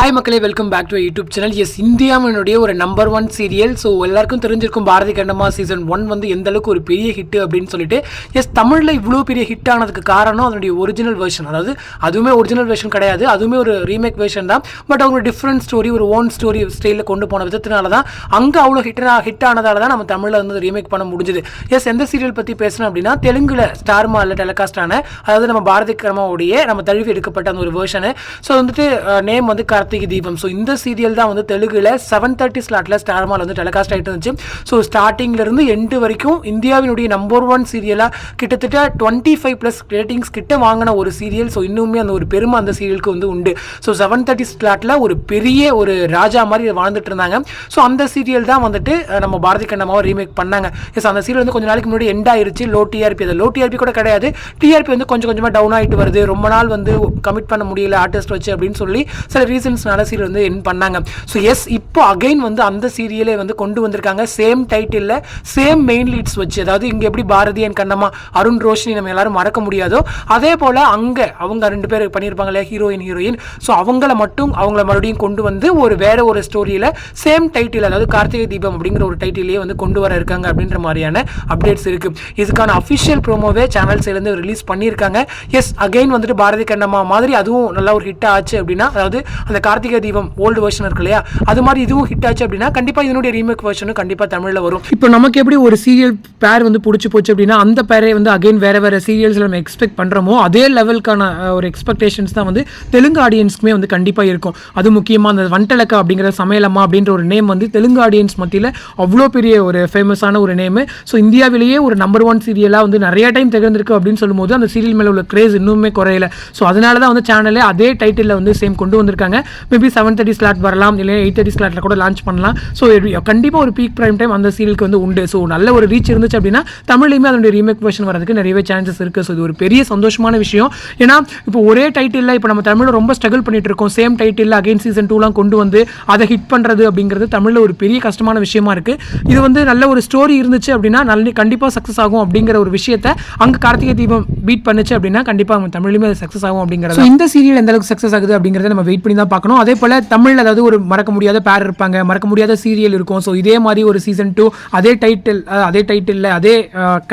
Hi மக்களே welcome back to YouTube channel yes இந்தியாவினுடைய ஒரு நம்பர் ஒன் சீரியல் ஸோ எல்லாருக்கும் தெரிஞ்சிருக்கும் பாரதி கண்டமா சீசன் ஒன் வந்து எந்த அளவுக்கு ஒரு பெரிய ஹிட் அப்படின்னு சொல்லிட்டு எஸ் தமிழில் இவ்வளோ பெரிய ஹிட் ஆனதுக்கு காரணம் அதனுடைய ஒரிஜினல் வெர்ஷன் அதாவது அதுவுமே ஒரிஜினல் வெர்ஷன் கிடையாது. அதுவுமே ஒரு ரீமேக் வெர்ஷன் தான். பட் அவங்க டிஃப்ரெண்ட் ஸ்டோரி ஒரு ஓன் ஸ்டோரி ஸ்டைலில் கொண்டு போன விதத்தினால தான் அங்கே அவ்வளோ ஹிட் ஹிட் ஆனதால தான் நம்ம தமிழில் வந்து ரீமேக் பண்ண முடிஞ்சுது. எஸ் எந்த சீரியல் பற்றி பேசணும் அப்படின்னா தெலுங்குல ஸ்டார் மாலில் டெலிகாஸ்ட் ஆன அதாவது நம்ம பாரதி கர்மாவுடைய நம்ம தழுவி எடுக்கப்பட்ட அந்த ஒரு வெர்ஷனு ஸோ வந்துட்டு நேம் வந்து கரெக்ட் கார்த்திகை தீபம். ஸோ இந்த சீரியல் தான் வந்து தெலுங்குல செவன் தேர்ட்டி ஸ்லாட்டில் ஸ்டார்மால் வந்து டெலிகாஸ்ட் ஆகிட்டு இருந்துச்சு. ஸோ ஸ்டார்டிங்லேருந்து எண்டு வரைக்கும் இந்தியாவினுடைய நம்பர் ஒன் சீரியலாக கிட்டத்தட்ட டுவெண்ட்டி ஃபைவ் ப்ளஸ் ரேட்டிங்ஸ் கிட்ட வாங்கின ஒரு சீரியல் ஸோ இன்னுமே அந்த ஒரு பெருமை அந்த சீரியலுக்கு வந்து உண்டு. ஸோ செவன் தேர்ட்டி ஸ்லாட்டில் ஒரு பெரிய ஒரு ராஜா மாதிரி வாழ்ந்துட்டு இருந்தாங்க. ஸோ அந்த சீரியல் தான் வந்துட்டு நம்ம பாரதி கண்ணமாவை ரீமேக் பண்ணாங்க. எஸ் அந்த சீரியல் வந்து கொஞ்சம் நாளைக்கு முன்னாடி எண்ட் ஆயிருச்சு. லோ டிஆர்பி அது லோ டிஆர்பி கூட கிடையாது. டிஆர்பி வந்து கொஞ்சம் கொஞ்சமாக டவுன் ஆகிட்டு வருது. ரொம்ப நாள் வந்து கமிட் பண்ண முடியல ஆர்டிஸ்ட் வச்சு அப்படின்னு சொல்லி சில ரீசன் ரீசன்ஸ்னால சீரியல் வந்து என் பண்ணாங்க. ஸோ எஸ் இப்போ அகைன் வந்து அந்த சீரியலே வந்து கொண்டு வந்திருக்காங்க. சேம் டைட்டிலில் சேம் மெயின் லீட்ஸ் வச்சு அதாவது இங்கே எப்படி பாரதி அண்ட் கண்ணம்மா அருண் ரோஷினி நம்ம எல்லாரும் மறக்க முடியாதோ அதே போல் அங்கே அவங்க ரெண்டு பேர் பண்ணியிருப்பாங்க இல்லையா ஹீரோயின் ஹீரோயின் ஸோ அவங்கள மட்டும் அவங்கள மறுபடியும் கொண்டு வந்து ஒரு வேற ஒரு ஸ்டோரியில் சேம் டைட்டில் அதாவது கார்த்திகை தீபம் அப்படிங்கிற ஒரு டைட்டிலேயே வந்து கொண்டு வர இருக்காங்க அப்படின்ற மாதிரியான அப்டேட்ஸ் இருக்கு. இதுக்கான அஃபிஷியல் ப்ரோமோவே சேனல் சைட்லேருந்து ரிலீஸ் பண்ணியிருக்காங்க. எஸ் அகைன் வந்துட்டு பாரதி கண்ணம்மா மாதிரி அதுவும் நல்லா ஒரு ஹிட் ஆச்சு அப்படின்னா அதாவது அந்த கார்த்திகை தீபம் ஓல்டு வெர்ஷன் இருக்கு இல்லையா? அது மாதிரி இதுவும் ஹிட் ஆச்சு அப்படின்னா கண்டிப்பாக இதனுடைய ரீமேக் வெர்ஷனும் கண்டிப்பாக தமிழில் வரும். இப்போ நமக்கு எப்படி ஒரு சீரியல் பேர் வந்து பிடிச்சி போச்சு அப்படின்னா அந்த பேரை வந்து அகைன் வேற வேற சீரியல்ஸில் நம்ம எக்ஸ்பெக்ட் பண்ணுறோமோ அதே லெவலுக்கான ஒரு எக்ஸ்பெக்டேஷன்ஸ் தான் வந்து தெலுங்கு ஆடியன்ஸ்க்குமே வந்து கண்டிப்பாக இருக்கும். அது முக்கியமாக அந்த வண்டலக்கா அப்படிங்கிற சமையலம்மா அப்படின்ற ஒரு நேம் வந்து தெலுங்கு ஆடியன்ஸ் மத்தியில் அவ்வளோ பெரிய ஒரு ஃபேமஸான ஒரு நேமு ஸோ இந்தியாவிலேயே ஒரு நம்பர் ஒன் சீரியலாக வந்து நிறைய டைம் திகழ்ந்திருக்கு அப்படின்னு சொல்லும்போது அந்த சீரியல் மேலே உள்ள கிரேஸ் இன்னுமே குறையல. ஸோ அதனால தான் வந்து சேனலே அதே டைட்டிலில் வந்து சேம் கொண்டு வந்திருக்காங்க. மேபி செவன் தேர்ட்டி ஸ்லாட் வரலாம் இல்லை எயிட் தேர்ட்டி ஸ்லாட்டில் கூட லான்ச் பண்ணலாம். ஸோ கண்டிப்பாக ஒரு பீக் ப்ரைம் டைம் அந்த சீரியலுக்கு வந்து உண்டு. ஸோ நல்ல ஒரு ரீச் இருந்துச்சு அப்படின்னா தமிழ்லையுமே அதனுடைய ரீமேக் வெர்ஷன் வரதுக்கு நிறையவே சான்சஸ் இருக்குது ஸோ இது ஒரு பெரிய சந்தோஷமான விஷயம். ஏன்னா இப்போ ஒரே டைட்டிலில் இப்போ நம்ம தமிழில் ரொம்ப ஸ்ட்ரகிள் பண்ணிட்டு இருக்கோம். சேம் டைட்டில் அகைன் சீசன் டூலாம் கொண்டு வந்து அதை ஹிட் பண்ணுறது அப்படிங்கிறது தமிழில் ஒரு பெரிய கஷ்டமான விஷயமா இருக்குது இது வந்து நல்ல ஒரு ஸ்டோரி இருந்துச்சு அப்படின்னா நல்ல கண்டிப்பாக சக்ஸஸ் ஆகும் அப்படிங்கிற ஒரு விஷயத்த அங்கே கார்த்திகை தீபம் பீட் பண்ணுச்சு அப்படின்னா கண்டிப்பாக அவங்க தமிழ்லையுமே அது சக்ஸஸ் ஆகும் அப்படிங்கிறது இந்த சீரியல் எந்த அளவுக்கு சக்ஸஸ் ஆகுது அப்படிங்கிறத நம்ம வெயிட் பண்ணி தான் பார்க்கணும். அதே போல் தமிழில் அதாவது ஒரு மறக்க முடியாத பேர் இருப்பாங்க மறக்க முடியாத சீரியல் இருக்கும். ஸோ இதே மாதிரி ஒரு சீசன் டூ அதே டைட்டில் அதே டைட்டிலில் அதே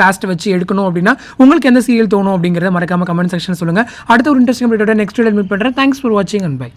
காஸ்ட் வச்சு எடுக்கணும் அப்படின்னா உங்களுக்கு எந்த சீரியல் தோணும் அப்படிங்கிறத மறக்காம கமெண்ட் செக்ஷன் சொல்லுங்கள் அடுத்த ஒரு இன்ட்ரெஸ்டிங் அப்டேட்டோட நெக்ஸ்ட் மீட் பண்ணுறேன் தேங்க்ஸ் ஃபார் வாட்சிங் அண்ட் பை